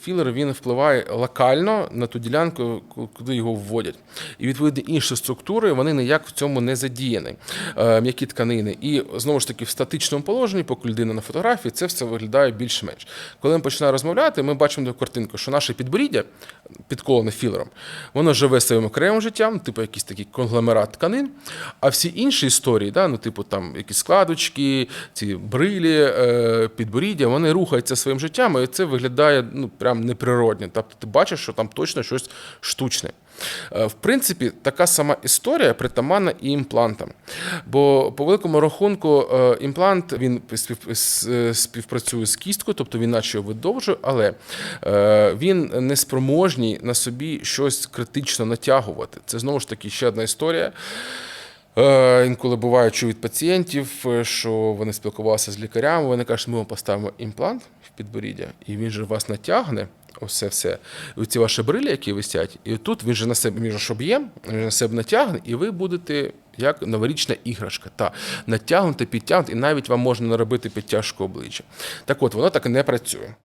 Філер він впливає локально на ту ділянку, куди його вводять. І відповідно інші структури вони ніяк в цьому не задіяні. Е, М'які тканини. І знову ж таки, в статичному положенні, поки людина на фотографії, це все виглядає більш-менш. Коли ми починаємо розмовляти, ми бачимо таку картинку, що наше підборіддя, підколене філером, воно живе своїм окремим життям, типу якийсь такий конгломерат тканин. А всі інші історії, да, ну, типу там якісь складочки, ці брилі, е, підборіддя, вони рухаються своїм життям, і це виглядає ну, прям неприродно. Тобто ти бачиш, що там точно щось штучне. Е, В принципі, така сама історія притаманна і імплантам. Бо по великому рахунку е, імплант він е, співпрацює з кісткою, тобто він наче видовжує, але він не спроможний на собі щось критично натягувати. Це знову ж таки ще одна історія. Е, Інколи буває, чую від пацієнтів, е, що вони спілкувалися з лікарями, вони кажуть, ми вам поставимо імплант в підборіддя, і він же вас натягне. Оце все. Ці ваші брилі, які висять, і тут він же на себе же об'єм, він на себе натягне, і ви будете як новорічна іграшка. Та натягнути, підтягнути, і навіть вам можна наробити підтяжку обличчя. Так от, воно так і не працює.